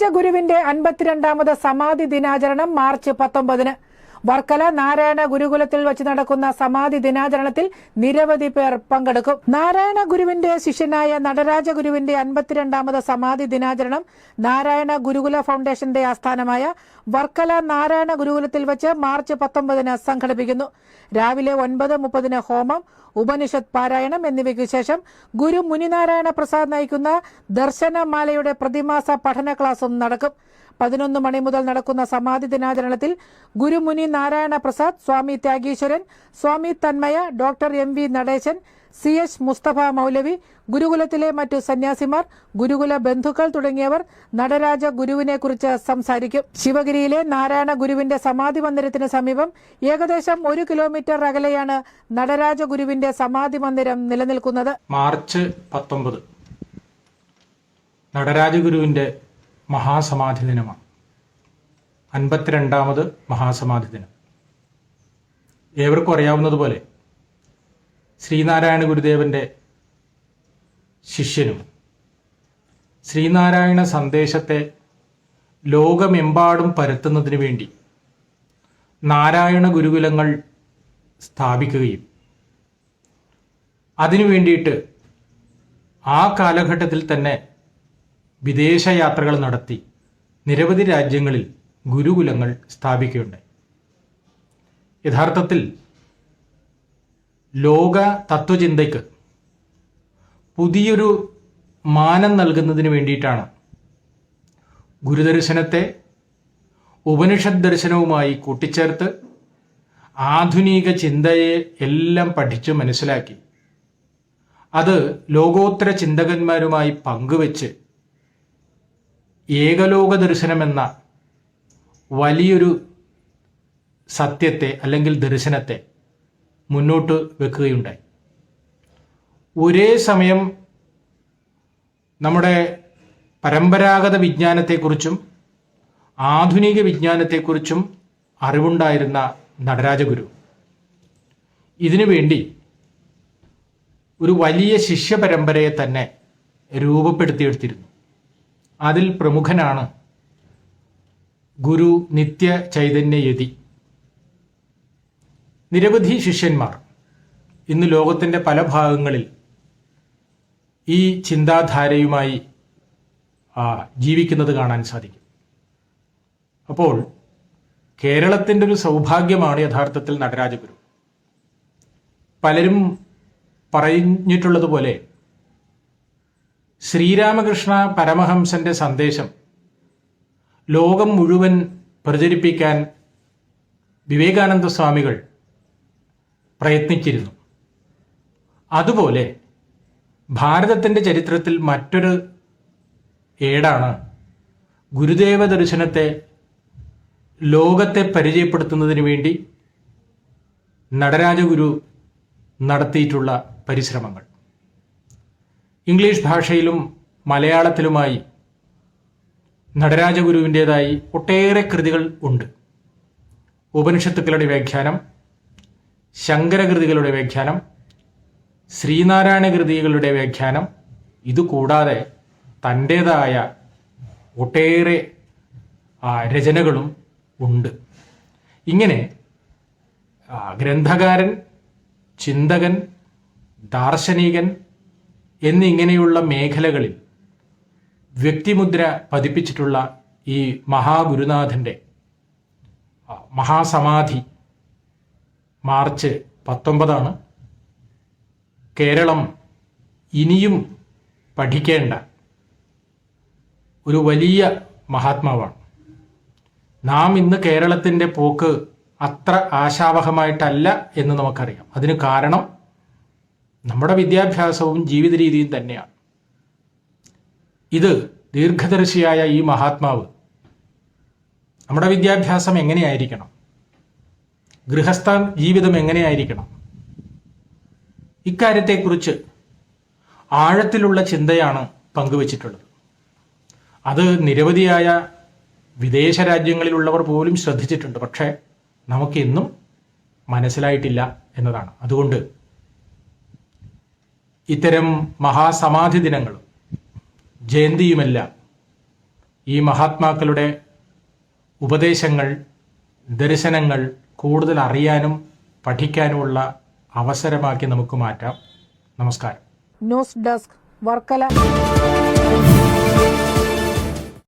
നടരാജ ഗുരുവിന്റെ അൻപത്തിരണ്ടാമത് സമാധി ദിനാചരണം മാർച്ച് പത്തൊമ്പതിന്. വർക്കല നാരായണ ഗുരുകുലത്തിൽ വെച്ച് നടക്കുന്ന സമാധി ദിനാചരണത്തിൽ നിരവധി പേർ പങ്കെടുക്കും. നാരായണ ഗുരുവിന്റെ ശിഷ്യനായ നടരാജ ഗുരുവിന്റെ അൻപത്തിരണ്ടാമത് സമാധി ദിനാചരണം നാരായണ ഗുരുകുല ഫൗണ്ടേഷന്റെ ആസ്ഥാനമായ വർക്കല നാരായണ ഗുരുകുലത്തിൽ വെച്ച് മാർച്ച് പത്തൊമ്പതിന് സംഘടിപ്പിക്കുന്നു. രാവിലെ ഒൻപത് മുപ്പതിന് ഹോമം ഉപനിഷത്ത് പാരായണം എന്നിവയ്ക്ക് ശേഷം ഗുരു മുനിനാരായണ പ്രസാദ് നയിക്കുന്ന ദർശനമാലയുടെ പ്രതിമാസ പഠന ക്ലാസും നടക്കും. പതിനൊന്ന് മണി മുതൽ നടക്കുന്ന സമാധി ദിനാചരണത്തിൽ Gurumuni Narayana Prasad Swami Thyageeswaran Swami Thanmaya doctor M V Natesan C H Mustafa Moulavi ഗുരുകുലത്തിലെ മറ്റു സന്യാസിമാർ ഗുരുകുല ബന്ധുക്കൾ തുടങ്ങിയവർ നടരാജ ഗുരുവിനെ കുറിച്ച് സംസാരിക്കും. ശിവഗിരിയിലെ നാരായണ ഗുരുവിന്റെ സമാധി മന്ദിരത്തിന് സമീപം ഏകദേശം ഒരു കിലോമീറ്റർ അകലെയാണ് നടരാജ ഗുരുവിന്റെ സമാധി മന്ദിരം നിലനിൽക്കുന്നത്. മാർച്ച് പത്തൊമ്പത്. നടരാജഗുരുവിന്റെ മഹാസമാധി ദിനമാണ് അൻപത്തിരണ്ടാമത് മഹാസമാധി ദിനം ഏവർക്കും അറിയാവുന്നതുപോലെ ശ്രീനാരായണ ഗുരുദേവന്റെ ശിഷ്യനും ശ്രീനാരായണ സന്ദേശത്തെ ലോകമെമ്പാടും പരത്തുന്നതിന് വേണ്ടി നാരായണ ഗുരുകുലങ്ങൾ സ്ഥാപിക്കുകയും അതിനു വേണ്ടിയിട്ട് ആ കാലഘട്ടത്തിൽ തന്നെ വിദേശയാത്രകൾ നടത്തി നിരവധി രാജ്യങ്ങളിൽ ഗുരുകുലങ്ങൾ സ്ഥാപിക്കുകയുണ്ടായി. യഥാർത്ഥത്തിൽ ലോക തത്വചിന്തയ്ക്ക് പുതിയൊരു മാനം നൽകുന്നതിന് വേണ്ടിയിട്ടാണ് ഗുരുദർശനത്തെ ഉപനിഷത് ദർശനവുമായി കൂട്ടിച്ചേർത്ത് ആധുനിക ചിന്തയെ എല്ലാം പഠിച്ച് മനസ്സിലാക്കി. അത് ലോകോത്തര ചിന്തകന്മാരുമായി പങ്കുവെച്ച് ഏകലോക ദർശനമെന്ന വലിയൊരു സത്യത്തെ അല്ലെങ്കിൽ ദർശനത്തെ മുന്നോട്ട് വെക്കുകയുണ്ടായി. ഒരേ സമയം നമ്മുടെ പരമ്പരാഗത വിജ്ഞാനത്തെക്കുറിച്ചും ആധുനിക വിജ്ഞാനത്തെക്കുറിച്ചും അറിവുണ്ടായിരുന്ന നടരാജഗുരു. ഇതിനു വേണ്ടി ഒരു വലിയ ശിഷ്യ പരമ്പരയെ തന്നെ രൂപപ്പെടുത്തിയെടുത്തിരുന്നു. അതിൽ പ്രമുഖനാണ് ഗുരു നിത്യ ചൈതന്യയതി. നിരവധി ശിഷ്യന്മാർ ഇന്ന് ലോകത്തിന്റെ പല ഭാഗങ്ങളിൽ ഈ ചിന്താധാരയുമായി ജീവിക്കുന്നത് കാണാൻ സാധിക്കും. അപ്പോൾ കേരളത്തിന്റെ ഒരു സൗഭാഗ്യമാണ് യഥാർത്ഥത്തിൽ നടരാജഗുരു. പലരും പറഞ്ഞിട്ടുള്ളതുപോലെ ശ്രീരാമകൃഷ്ണ പരമഹംസന്റെ സന്ദേശം ലോകം മുഴുവൻ പ്രചരിപ്പിക്കാൻ വിവേകാനന്ദ സ്വാമികൾ പ്രയത്നിച്ചിരുന്നു. അതുപോലെ ഭാരതത്തിന്റെ ചരിത്രത്തിൽ മറ്റൊരു ഏടാണ് ഗുരുദേവ ദർശനത്തെ ലോകത്തെ പരിചയപ്പെടുത്തുന്നതിന് വേണ്ടി നടരാജഗുരു നടത്തിയിട്ടുള്ള പരിശ്രമങ്ങൾ. ഇംഗ്ലീഷ് ഭാഷയിലും മലയാളത്തിലുമായി നടരാജഗുരുവിന്റെതായി ഒട്ടേറെ കൃതികൾ ഉണ്ട്. ഉപനിഷത്തുക്കളുടെ വ്യാഖ്യാനം ശങ്കരകൃതികളുടെ വ്യാഖ്യാനം ശ്രീനാരായണ കൃതികളുടെ വ്യാഖ്യാനം ഇതുകൂടാതെ തന്റേതായ ഒട്ടേറെ രചനകളും ഉണ്ട്. ഇങ്ങനെ ഗ്രന്ഥകാരൻ ചിന്തകൻ ദാർശനികൻ എന്നിങ്ങനെയുള്ള മേഖലകളിൽ വ്യക്തിമുദ്ര പതിപ്പിച്ചിട്ടുള്ള ഈ മഹാഗുരുനാഥന്റെ മഹാസമാധി മാർച്ച് പത്തൊമ്പതാണ്. കേരളം ഇനിയും പഠിക്കേണ്ട ഒരു വലിയ മഹാത്മാവാണ്. നാം ഇന്ന് കേരളത്തിന്റെ പോക്ക് അത്ര ആശാവഹമായിട്ടല്ല എന്ന് നമുക്കറിയാം. അതിന് കാരണം നമ്മുടെ വിദ്യാഭ്യാസവും ജീവിത രീതിയും തന്നെയാണ്. ഇത് ദീർഘദർശിയായ ഈ മഹാത്മാവ് നമ്മുടെ വിദ്യാഭ്യാസം എങ്ങനെയായിരിക്കണം? ഗൃഹസ്ഥ ജീവിതം എങ്ങനെയായിരിക്കണം? ഇക്കാര്യത്തെക്കുറിച്ച് ആഴത്തിലുള്ള ചിന്തയാണ് പങ്കുവച്ചിട്ടുള്ളത്. അത് നിരവധിയായ വിദേശ രാജ്യങ്ങളിലുള്ളവർ പോലും ശ്രദ്ധിച്ചിട്ടുണ്ട്. പക്ഷേ നമുക്കിന്നും മനസ്സിലായിട്ടില്ല എന്നതാണ്. അതുകൊണ്ട് ഇത്തരം മഹാസമാധി ദിനങ്ങളും ജയന്തിയുമെല്ലാം ഈ മഹാത്മാക്കളുടെ ഉപദേശങ്ങൾ ദർശനങ്ങൾ കൂടുതൽ അറിയാനും പഠിക്കാനുമുള്ള അവസരമാക്കി നമുക്ക് മാറ്റാം. നമസ്കാരം. News desk Varkala.